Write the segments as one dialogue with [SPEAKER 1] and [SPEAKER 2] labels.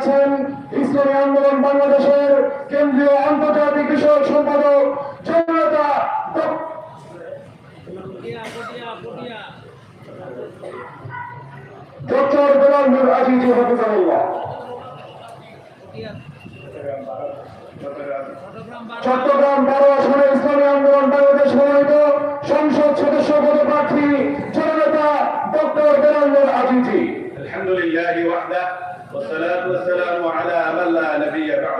[SPEAKER 1] আছেন ইসলামী আন্দোলন বাংলাদেশের কেন্দ্রীয় আন্তর্জাতিক কৃষক সম্পাদক জনতা চট্টগ্রাম বারো আসনে ইসলামী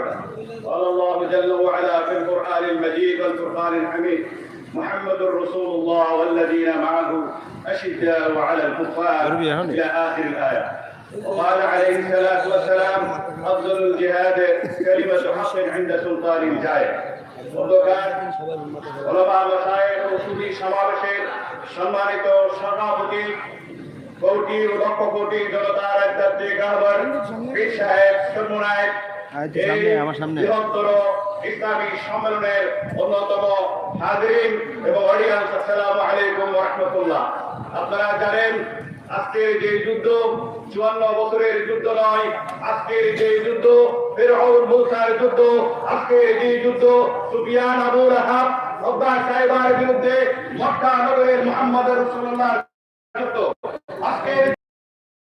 [SPEAKER 2] نبي بعده قال الله جل وعلا في القرآن المجيد والفرقان الحميد محمد رسول الله والذين معه أشداء على الكفار إلى آخر الآية وقال عليه الصلاة والسلام أفضل الجهاد كلمة حق عند سلطان جائر অন্ধকার ওলামা মাসায়ের ও সুদী সমাবেশের সম্মানিত সভাপতি কোটি ও লক্ষ কোটি জনতার আধ্যাত্মিক আহ্বান পীর সাহেব সর্বনায়ক
[SPEAKER 3] সামনে, আমার সামনে।
[SPEAKER 2] বৃহত্তর ইসলামী সম্মেলনের অন্যতম হাজিরিন এবং অডিয়েন্স আসসালামু আলাইকুম ওয়া আপনারা জানেন আজকের যে যুদ্ধ চুয়ান্ন বছরের যুদ্ধ নয় আজকের যে যুদ্ধ ফেরআউন মূসার যুদ্ধ আজকের যে যুদ্ধ সুফিয়ান আবু রাহাব রব্বা সাহেবার বিরুদ্ধে মক্কা নগরের মুহাম্মদ রাসূলুল্লাহ যুদ্ধ আজকের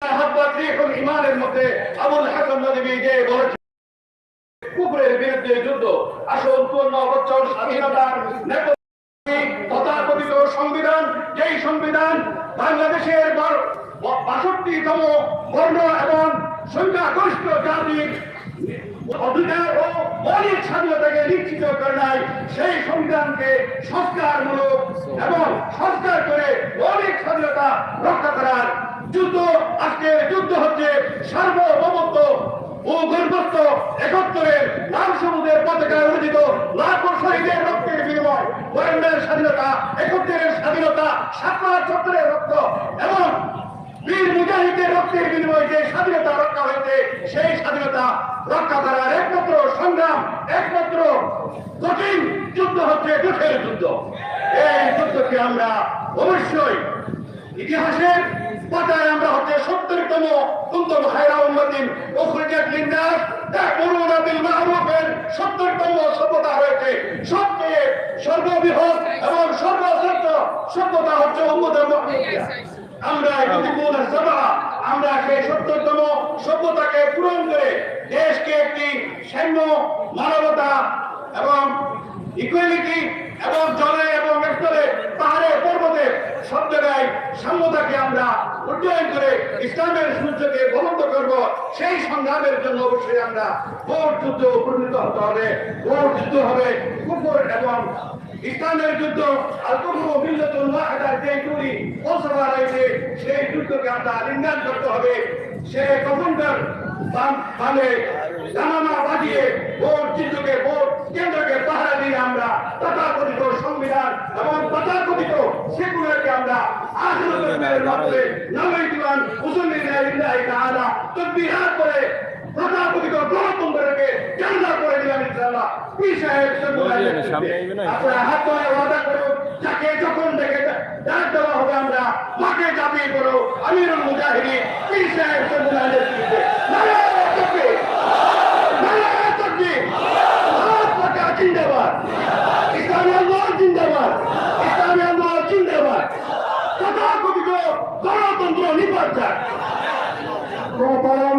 [SPEAKER 2] হাব্বাত ইমানের মধ্যে আবুল হাসান নদী যে বলেছে কুকুরের বিরুদ্ধে যুদ্ধ। আসল পূর্ণ বছর স্বাধীনতার তথাকথিত সংবিধান, যেই সংবিধান বাংলাদেশের বাষট্টিতম বর্ণ এবং সংখ্যাগরিষ্ঠ জাতির অধিকার ও মৌলিক স্বাধীনতাকে নিশ্চিত করে নাই সেই সংবিধানকে সংস্কারমূলক এবং সংস্কার করে মৌলিক স্বাধীনতা রক্ষা করার যুদ্ধ। আজকে যুদ্ধ হচ্ছে সার্বভৌমত্ব গর্বত্ব একত্তরের লাল সমুদ্রের পতাকায় অর্জিত লাখো শহীদের রক্তের বিনিময়। গোয়েন্দার স্বাধীনতা, একত্তরের স্বাধীনতা সাতলা চত্বরের রক্ত এবং বীর মুজাহিদের রক্তের বিনিময়ে যে স্বাধীনতা রক্ষা হয়েছে, সেই স্বাধীনতা রক্ষা করার একমাত্র সংগ্রাম, একমাত্র কঠিন যুদ্ধ হচ্ছে দুঃখের যুদ্ধ। এই যুদ্ধকে আমরা অবশ্যই ইতিহাসের পাতায় আমরা হচ্ছে সত্তরতম কুন্তম হায়রা লিন্নাস তা'মুরুনা বিল সত্তরতম সভ্যতা হয়েছে। সবচেয়ে সর্ববৃহৎ এবং সর্বশ্রেষ্ঠ সভ্যতা হচ্ছে উম্মতের আমরা আমরা সেই সত্তরতম সভ্যতাকে পূরণ করে দেশকে একটি সাম্য মানবতা এবং ইকুয়ালিটি এবং জলে এবং স্থলে পাহাড়ে পর্বতে সব জায়গায় আমরা উন্নয়ন করে ইসলামের সূর্যকে বলন্ত করব, সেই সংগ্রামের জন্য অবশ্যই আমরা ভোট যুদ্ধ উপনীত হতে হবে। ভোট যুদ্ধ হবে কুকুর এবং ইসলামের যুদ্ধ। সেই যুদ্ধকে আমরা লিঙ্গান করতে হবে। সে কখনকার মানে জানামা বাজিয়ে ভোট যুদ্ধকে ভোট কেন্দ্রকে পাহারা দিয়ে আমরা তথাকথিত সংবিধান এবং তথাকথিত সেগুলোকে আমরা আখেরাতের মাধ্যমে নামে দিবান উসুলিল্লাহি তাআলা তদবিহার করে তথাকথিত গণতন্ত্রকে জানলা করে দিলাম ইনশাআল্লাহ পীর সাহেব? আপনারা হাত ধরে ওয়াদা করুন যাকে যখন দেখে ডাক দেওয়া হবে আমরা। মাকে চাপিয়ে করো আমিরুল মুজাহিদিন পীর সাহেব তাকবীর ভারত জিন্দাবাদ। ইসলামী আন্দোলন জিন্দাবাদ। ইসলামী গণতন্ত্র
[SPEAKER 1] মোহতারাম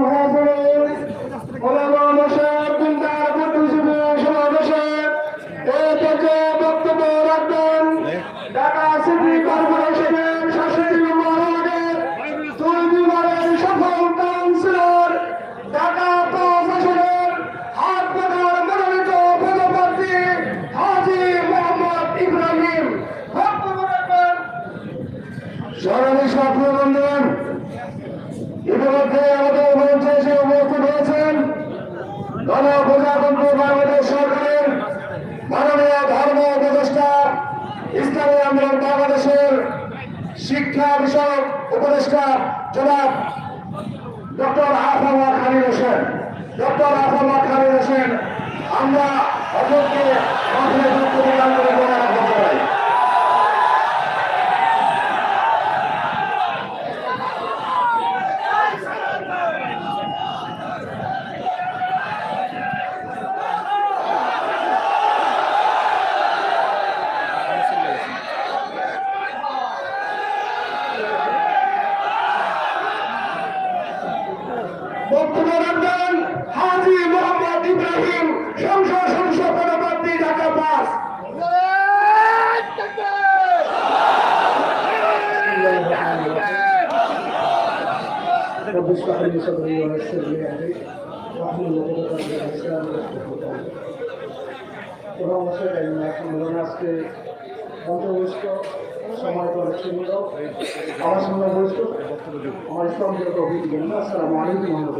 [SPEAKER 1] শিক্ষা বিষয়ক উপদেষ্টা জনাব ডক্টর আফামা খালিদ হোসেন। ডক্টর আফামা খালিদ হোসেন আমরা অপরকে মাঠে যুক্ত প্রদান করে প্রদান করতে পারি বক্তব্য রাখবেন হাজি মোহাম্মদ ইব্রাহিম সংসদ সদস্য পদপ্রার্থী ঢাকা পাঁচ
[SPEAKER 4] رب اشرح لي صدري ويسر لي امري واحلل عقدة من لساني يفقهوا قولي এবং অবশ্যই জানি না সম্মেলন আজকে মঞ্চবয়স্ক সময় করে ছিল আমার সঙ্গে বয়স্ক আমার ইসলাম অভিজ্ঞ আসসালামু আলাইকুম